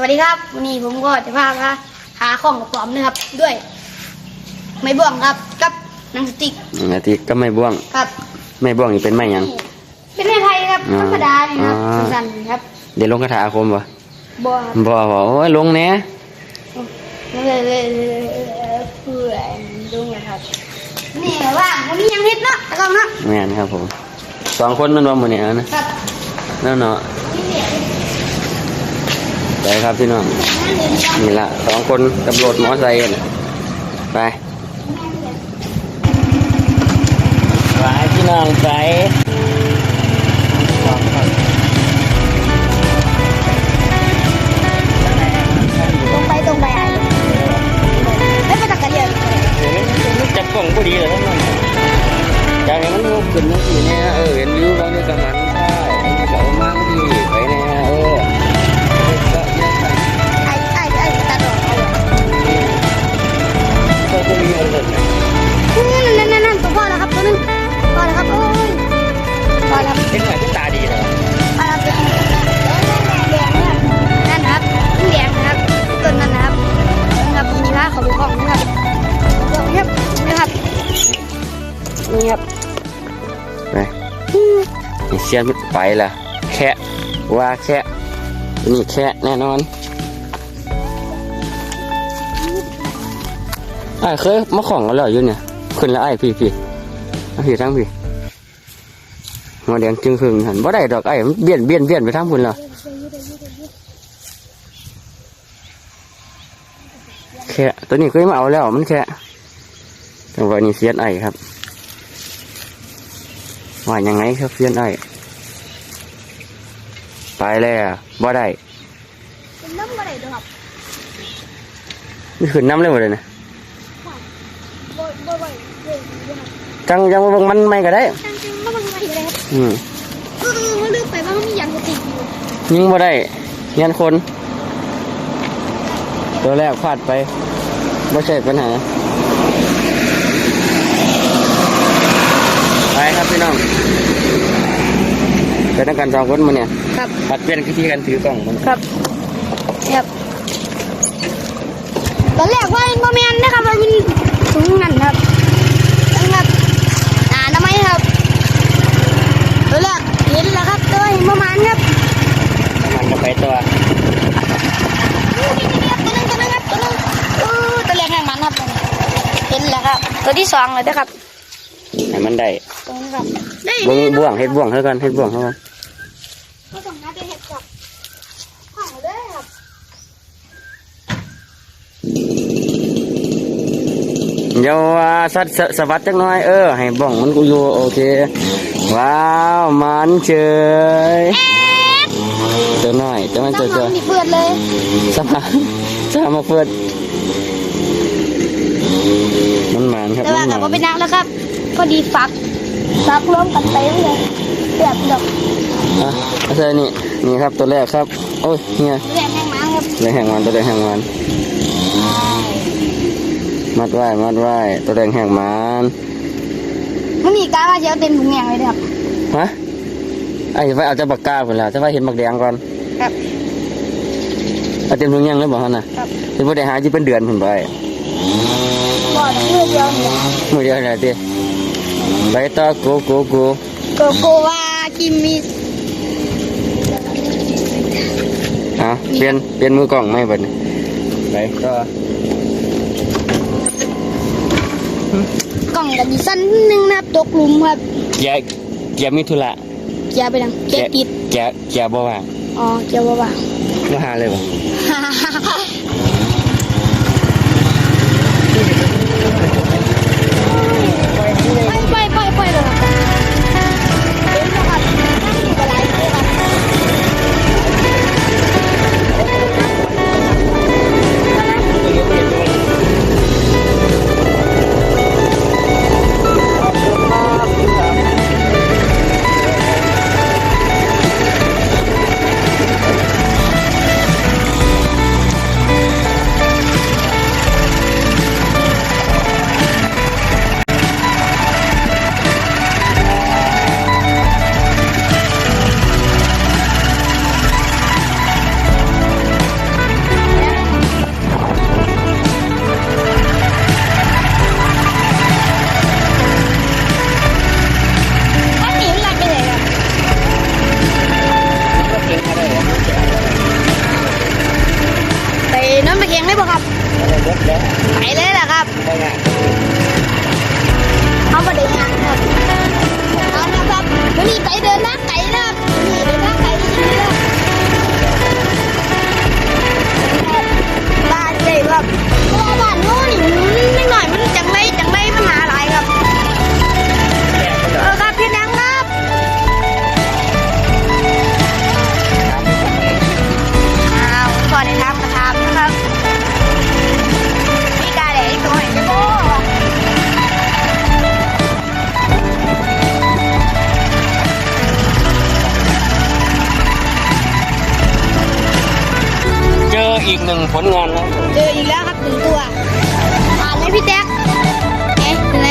สวัสดีครับวันนี้ผมก็จะพามาหาของกระป๋อมนะครับ ด้วย ไม้บ่วงครับกับหนังสติ๊กนาทีก็ไม่บ้วง ครับไม่บ้วงนี่เป็นไม่หยังเป็นไม้ไผ่ครับอ๋อธรรมดานี่ครับอ๋อ สั้นๆครับเดี๋ยวลงคาถาอาคมบ่บ่ครับบ่บ่โอ้ยลงแหน่เลยเลยเพื่อนดูนะครับนี่ว่างผมมีหยังเฮ็ดเนาะตะกล้องเนาะแม่นครับผมสองคนมันบ่มื้อนี้เอานะครับนั่นเนาะนี่เนี่ย ไปครับพี่น้องนั่นเองครับนี่ละสองคนกับรถมอไซค์น่ะไปไปพี่น้องไปตรงไปตรงไปอะไม่ไปตักกะเรียนมันจับกล่องพอดีเลยนั่นน่ะจากให้มันขึ้นมาสิเนี่ยเออเห็นวิวแล้วนี่ก็หัน เป็นหน่อยที่ตาดีเลยพ่ครับแดงนั่นะครับแดงนะครับต้นนั่นนะครับนะครับมีผ้าขาดูของนะครับนี่ครับนี่ครับนี่ครับไปนี่เชียนไปละแค่ว่าแค่นี่แค่แน่นอนไอ้เคยมาของกันแล้วอยู่เนี่ยขึ้นแล้วไอ้ายพี่พี่เอาพี่ทั้งพี่ หัวแดงจึงครึ่งหันบ่ได้ดอกไอ้ายมันเบี้ยนเบี้ยนเบี้ยนไปทั้งพุ่นแล้วแค่ตัวนี้เคยมาเอาแล้วมันแค่จังหวะนี้เสียนไอ้ครับว่ายังไงครับเพื่อนไอ้ยไปแล้วบ่ได้เป็นน้ำอะไรด้วยครับนี่ขึ้นน้ำเลยหมดเลยนะบ่บ่บ่บ่ จังจังมาเบิ่งมันไม่ก็ได้จริงๆก็มันอะไรเลยครับอืมเออเขาลืมไปว่าเขามียางกระติกอยู่ยิงบ่ได้เงี้ยนคน ตัวแรกพลาดไปไม่ใช่ปัญหา ไปครับพี่น้องไปนักการสองคนมาเนี่ยครับ ผัดเปลี่ยนวิธีการถือกล่องมันครับครับตอนแรกว่าเป็นโมเมนนะครับว่าเป็นถุงนั่นครับนะครับอ่าทำไมครับตอนแรกเห็นแล้วครับตัวเห็นประมาณครับ มันก็ไปตัว ตัวนึงตัวนึงครับตัวนึงเออตัวแรกแห่งมันครับเห็นแล้วครับ ตัวที่ส องเลยนะครับ ให้มันได้ตัวนี้ครับได้บ่มีบ่วงเฮ็ดบ่วงเท่ากันเฮ็ดบ่วงเท่ากันก็ส่งน้าไปเห็ดกับของเลยครับเดี๋ยวว่าสัตว์สสวัสดจักหน่อยเออให้บ่องมันกูอยู่โอเค ว้าวมันเฉยตัวน้อยจะมันต้เจองอเจอทำนี่เปิดเลยสมาสมาเปิด มันหมานครับแต่ว่ามันหกับมานว่าเป็นนักแล้วครับ พอดีฟักฟักร่วมกันเต็มเลยแบบดอกอะไม่ใช่นี่นี่ครับตัวแรกครับ โอ้ยเนี่ยแรงแห้งมาครับตัวแดงแห่งมันตัวแดงแห่งมันมัดไว้มัดไว้ตัวแดงแห่งมันมันมีการมาเชียวเต็มถุงแงเลยครับฮะไอ้ไปเอาจะปากกาพุ่นละจะไปเห็นบักแดงก่อนครับเอาเต็มทุงยังเลยบอกฮะน่ะครับที่พ่ได้หาที่เป็นเดือนพุ่นไปก่ อนเพื่อเดียวเนี่ยมือเดียวเลยทีไปต่อโกโกโกโกโกวากิมมิอะเปลี่ยนเปลี่ยนมือกล่องไม่เบิดนี่ไปต่อกล่องกันดีสั้นนึงนะครับตกหลุมครับแกะแกะมีธุระเกียร์ไปดังเกียร์ติดแกะแกะบ่ว่างอ๋อเกียร์ว่าว่ามาหาเลยบ่ ออีกหนึ่งผลงานแล้วเจออีกแล้วครับหนึ่งตัวผ่านไหมพี่แจ๊คไหนไหน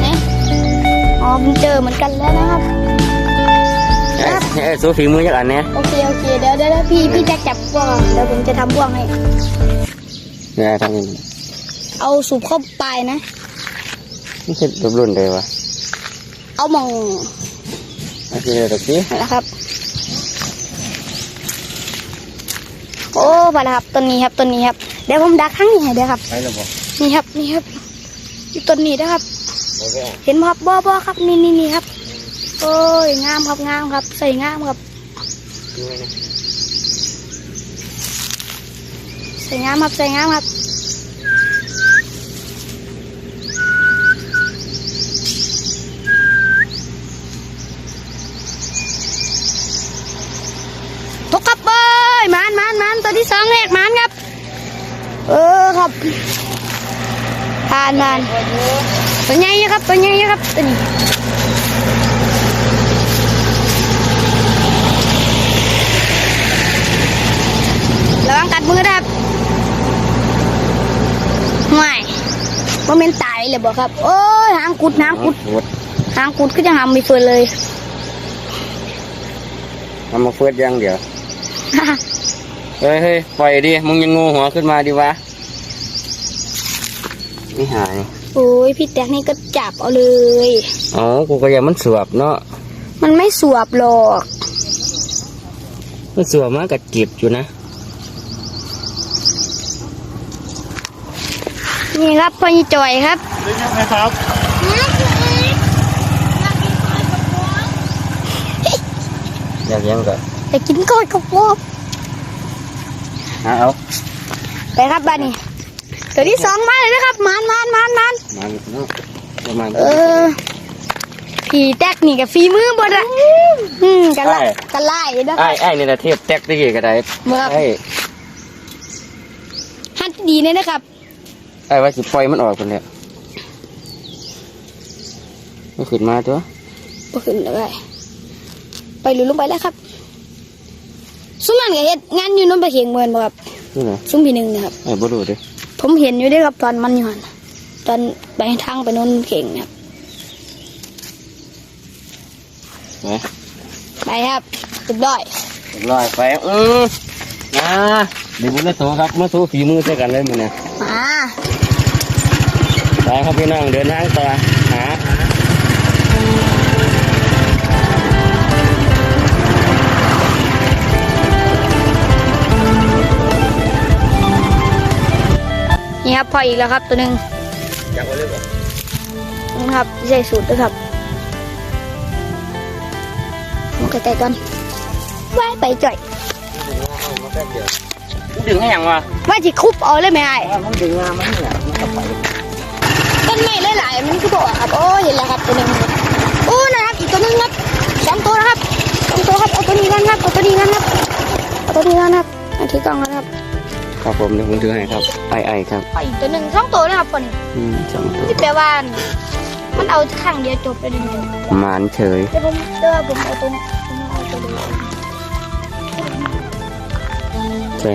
ไหนอ๋อผมเจอเหมือนกันแล้วนะครับครับเอ้ยสู้ฝีมือจากอันเนี้ยโอเคโอเคเดี๋ยวเดี๋ยวพี่พี่แจ๊คจับบ่วงเดี๋ยวผมจะทำบ่วงให้ เนี่ยทำยังไงเอาสูบเข้าไปนะไม่ใช่รูปรุ่นเลยวะเอาหมองไม่ใช่เลยตะกี้นะครับ โอ้ไปแล้วครับต้นนี้ครับต้นนี้ครับเดี๋ยวผมดักข้างนี้ให้เดี๋ยวครับไปแล้วบอกนี่ครับนี่ครับอยู่ต้นนี้นะครับโอเคเห็นไหมครับบ่บ่ครับนี่นี่นี่ครับ โอ้ยงามครับงามครับใส่งามครับดูไว้นะ ใส่งามครับใส่งามครับตกครับเอ้ยหมันหมันหมันตัวที่สองแรกหมันครับ เออครับ ผ่านผ่านตัวใหญ่อยู่ครับตัวใหญ่อยู่ครับตัวนี้ระวังกัดมือนะครับห่วยว่าเป็นตายเลยบอกครับ โอ้ยหางกุดหางกุดหมดหางกุดก็ยังหาไม่เฟิร์นเลยเอามาเฟิร์สอยังเดี๋ยว เฮ้ยเฮ้ยปล่อยดิ มึงยังงูหัวขึ้นมาดิวะ ไม่หายโอ้ยพี่แต๊กนี่ก็จับเอาเลยอ๋อกูก็ยังมันสวบเนาะมันไม่สวบหรอก มันสวบมากับจีบอยู่นะนี่ครับพ่อยี่จอยครับได้ยังไงครับอยากยังก็จะกินก้อยกับพวกหาเอาไปครับบ้านนี้ ตัวที่สองมาเลยนะครับมันมันมันมันมันเนาะประมาณเออพี่แต๊กนี่กับฝีมือบดอะอืมกันไล่กันไล่นะคไอ้รับไอ้นี่นะเทพแท็กตะกี้ก็ได้เมื่อไอ้ฮัดดีเลยนะครับไอ้ว่าสิปล่อยมันออกคนเนี่ยไม่ขึ้นมาตัวบ่ขึ้นเลยไปลุยลงไปแล้วครับซุ้มนั่นก็เฮ็ดงานอยู่น้ำปลาเข็งเหมือนบ่ครับนี่นะซุ้มพี่หนึ่งนะครับไอ้บ่รู้ดิ ผมเห็นอยู่เด้วยครับตอนมันอยู่หันตอนไปทางไปโน้นเข่งครับไปไปครับสุดยอดเรียบร้อยไปอืมนะเดี๋ยวผมจะโทรครับมาโทรฝีมือใส่กันเลยมึงเนี่ยมาไปครับพี่น้องเดินทางต่อหา นี่ครับพออีกแล้วครับตัวหนึ่งอยากไปเลยบ่นี่ครับใส่สูตรด้วยครับมันก็ใจก่อนว่ายไปจ่อยดึงให้ยังวะว่าจะคุบเอาเลยไหมไอ้มันดึงมามันเนี่ยมันก็ไปต้นไม้หลายๆมันก็บอกครับโอ้เห็นแล้วครับตัวหนึ่งโอ้นะครับอีกตัวหนึงครับสองตัวนะครับสองตัวครับเอาตัวนี้กันครับเอาตัวนี้กันครับเอาตัวนี้กันครับเอาที่กล่องกันครับ ครับผมเดี๋ยวผมถือให้ครับไอ้ไอ้ครับไปอีกตัวหนึ่งสองตัวนะครับคนนี้อืมสองตัวที่แปลว่ามันเอาข้างเดียวจบไปเลยเนี่ยหมานเฉยแต่ผมเจอผมเอาตัวนี้ผมเอาตัวเดียวใช่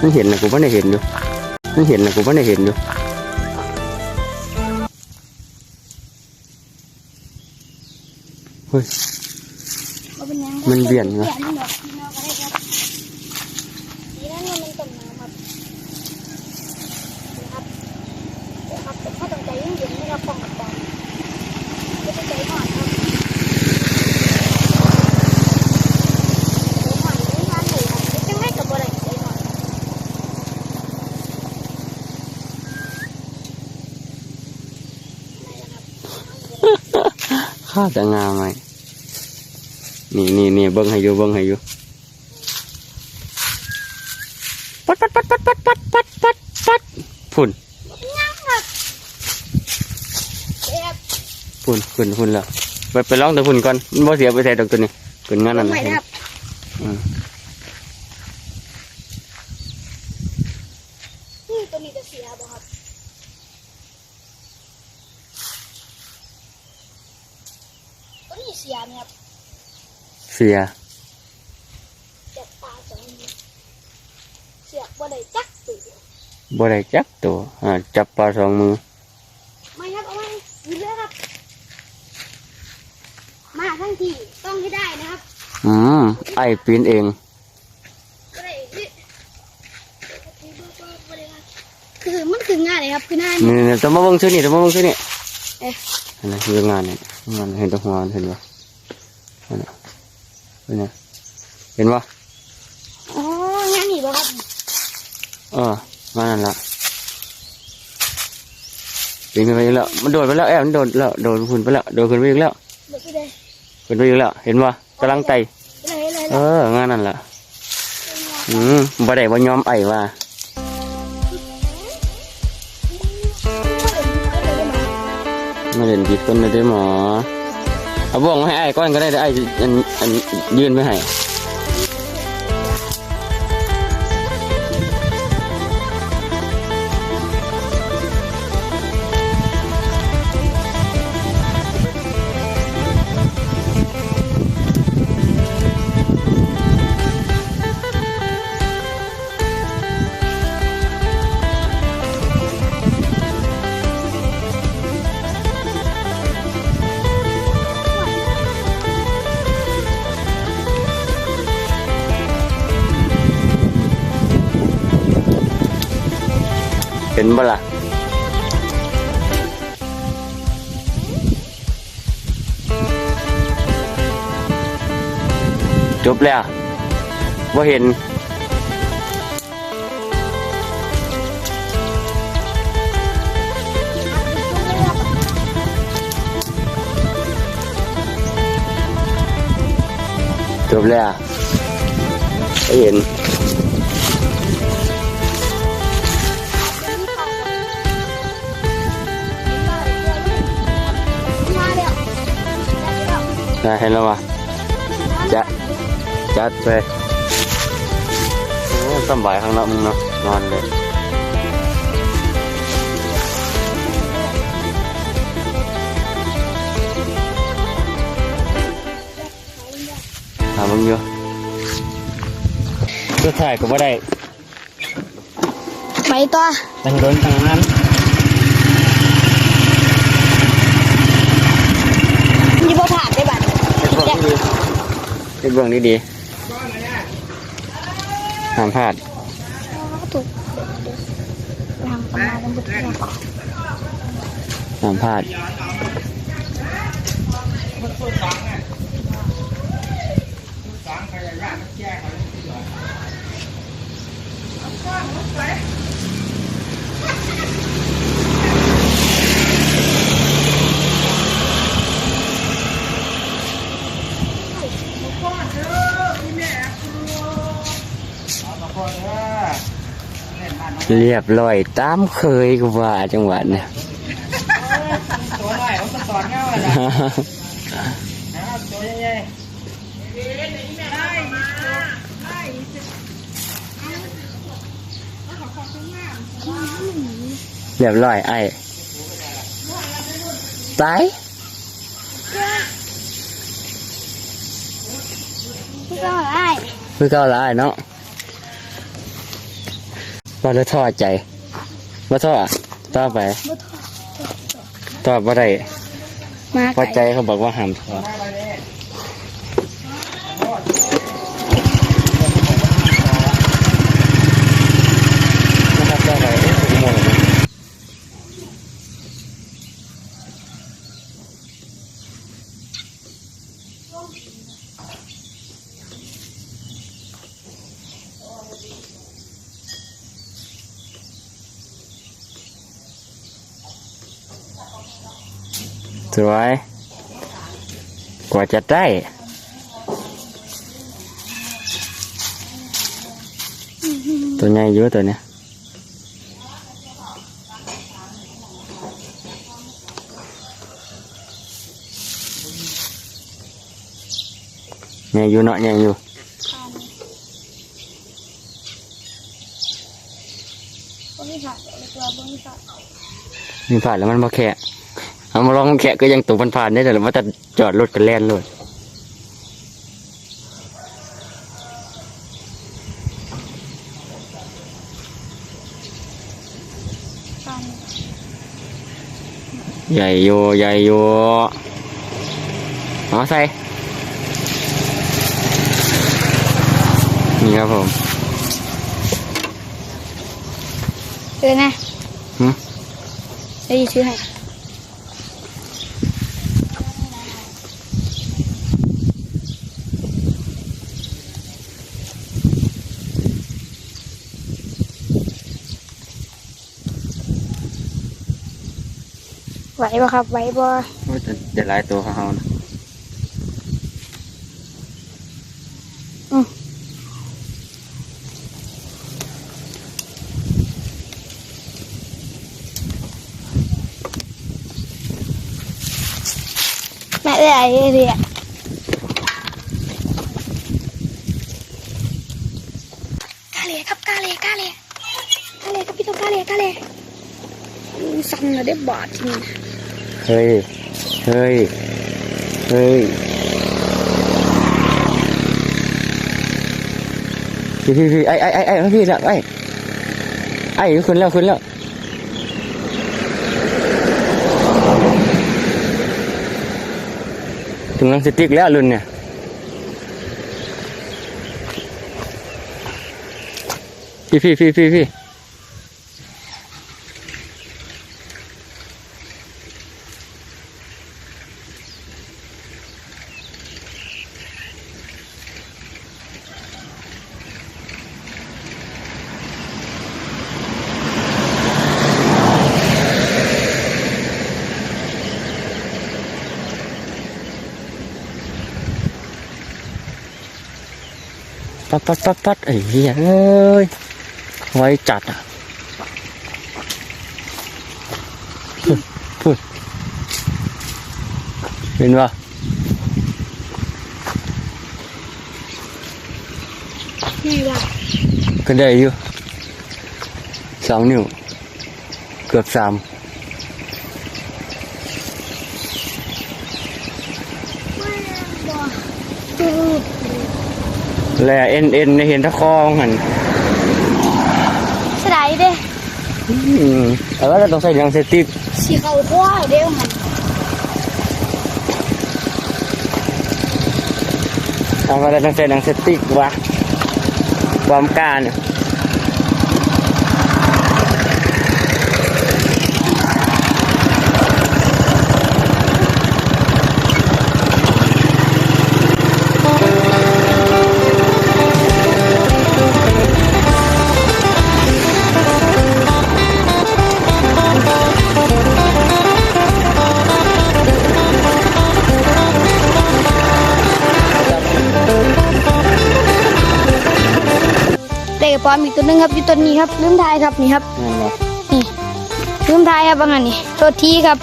ไม่เห็นนะกูไม่ได้เห็นอยู่ไม่เห็นนะกูไม่ได้เห็นอยู่เฮ้ยบ่เป็นหยังมันเบี่ยนเหรอ เบี่ยนมันดอกมันเอาไปได้ครับดีนะเนี่ยมันต้นน้ำครับนะครับเดี๋ยวครับแต่ถ้าต้องใจเย็นๆนะครับป้องกันการไม่ต้องใจหน่อยครับใจหน่อยไม่ทันเลยครับ ข้าจะงามไหมนี่นี่นี่เบิ้งให้อยู่เบิ้งให้อยู่ปัดปัดปัดปัดปัดปัดปัดปัดปัดฝุ่นยังครับเจ็บฝุ่นฝุ่นฝุ่นแล้วไปไปลองตัวฝุ่นก่อนมันบ่เสียไปใส่ดอกตัวนี้เป็นงานนั่นใหม่นะนะครับ อืม นี่ตัวนี้จะเสียบ่ครับตัวนี้ เสียไหมครับเสียเจ็บตาสองมือเสียบ่ได้จักตัวบ่ได้จับตัวอ่าจับปลาสองมือไม่ครับเอาไว้ยืนเลยครับ มาทั้งทีต้องให้ได้นะครับ อืมไอ้ปีนเองก็ได้นี่คือมันคือง่ายเลยครับคือหน้านี่นี่ต้องมาเบิ่งชื่อนี่ต้องมาเบิ่งชื่อนี่เอ๊ะอันนี้คืองานนี่งานเห็นแตัวหัวเห็นปะอันนี้ เห็นไหมเห็นปะอ๋องานนี่บ่ครับเออมานั่นละปีนขึ้นไปอีกแล้ว มันโดดไปแล้วแอบมันโดดแล้ว โดดขึ้นไปแล้ว โดดขึ้นไปอีกแล้ว เดี๋ยวไปเลยขึ้นไปอีกแล้ว เห็นปะกำลังไต่ไปเลยเลยเออ งานนั่นละอืมบ่ได้บ่ยอมไอ้ว่า มาเล่นผิดคนเลยได้หมอ เอาบ่วงมาให้ไอ้ก้อนก็ได้ไอ้อันอันยื่นไม่ให้ ห็นบ่ล่ะจบแล้วว่าเห็นจบแล้วไม่เห็น ได้เห็นแล้ววะจะจัดไปโอ้สำบายข้างนอกมึงเนาะนอนเลยถามมึงอยู่ก็ถ่ายก็บ่ได้ไปต่อตั้งโดนตั้งนั้นมีบ่ผ่านได้บัดเป็นเบื้องดีเป็นเบื้องดีๆห้ามพลาดถูกทางประมาณบุตรห้ามพลาด เรียบร้อยตามเคยกว่าจังหวัดเนี่ยตัวหน่อยผมสอนเงาเลยนะครับตัวใหญ่เรียบร้อยไอ้ตายพี่ก็ได้คือเก่าละไอ้เนาะ ว่าแล้วท่อใจว่าท่ออะต่อไปต่อบ่ได้มาเพอใจเขาบอกว่าห้ามท่อนะครับต่อไปเอ๊ะผมมอง ส วย กว่าจะได้ตัวใหญ่เยอะตัวเนี้ยใหญ่อยู่เนาะใหญ่อยู่บริษัทตัวบริษัทมีผ่านแล้วมันมาแขะเอามาลองแขะก็ยังตกมันผ่านได้แต่ว่าจะจอดรถกันแล่นเลยการใหญ่โยใหญ่โยเอาใส่ นี่ครับผมเออนะหึเดี๋ยวซื้อให้ ไหวปะครับไหวปะโอ้ยจะจะหลายตัวเขานะแม่เอ้ยไอ้เรียกาเลียครับกาเลียกาเลียกาเลียครับพี่ต้องกาเลียกาเลียอู้สั่นเลยได้บาดจริง เฮ้ย เฮ้ย เฮ้ยพี่พี่พี่ไอ้ไอ้ไอ้ไอ้พี่ละไอ้ไอ้ขึ้นแล้วขึ้นแล้วถึงนังสติ๊กแล้วรุ่นเนี่ยพี่พี่พี่พี่พี่ ปัดปัดปัดปัดไอ้เหี้ยเอ้ยไว้จัดอะพูดพูดเห็นปะนี่ว่าก็ได้อยู่สองนิ้ว เกือบสามคือ แล้วเอ็นเอ็นเห็นตะคองหันสไลด์เด้อืมแต่ว่าก็ต้องใส่หนังสติ๊กสีเขาควายเด้มันเอามาต้องใส่หนังสติ๊กวะความกล้ารเนี่ย เด็กปอมอีกตัวหนึงครับอยู่ตัวนี้ครับลืมทายครับนี่ครับนั่นแหละนี่ลืมทายครับบางอันนี่ตัวทีครับ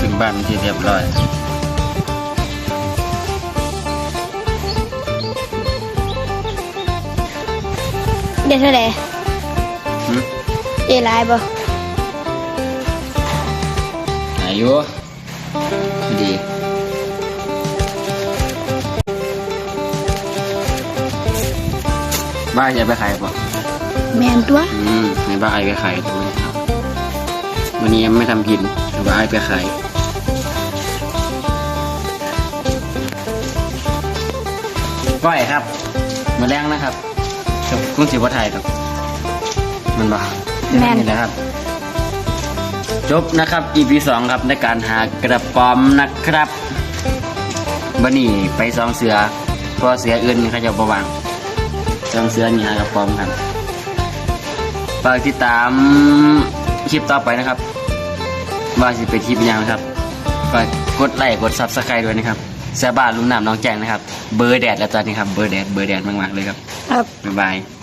ถึงบ้านที่เรียบร้อยเด็ดเท่าไหร่หืมเด็ดหลายบ่อายุ บ้านจะไปขายป่ะแมนตัวอืมในบ้านไอไปขายทุกวันครับวันนี้ยังไม่ทำกินแต่ว่าไอไปขายก้อยครับมาแรงนะครับกับคุณสิบวัไทยครับ มันบ้าแม่นนี่นะครับจบนะครับ EP สองครับในการหากระป๋อมนะครับบันนี้ไปซองเสือเพราะเสืออื่นเขาจะประวัง ซองเสือนี่หากระป๋อมครับฝากติดตามคลิปต่อไปนะครับ ว่าสิเป็นคลิปยังนะครับก็กดไลค์กดซับสไครต์ด้วยนะครับเสียบ้านลุงน้ำน้องแจงนะครับ เบอร์แดดแล้วตอนนี้ครับ เบอร์แดดเบอร์แดดมากๆเลยครับ ครับบ๊ายบาย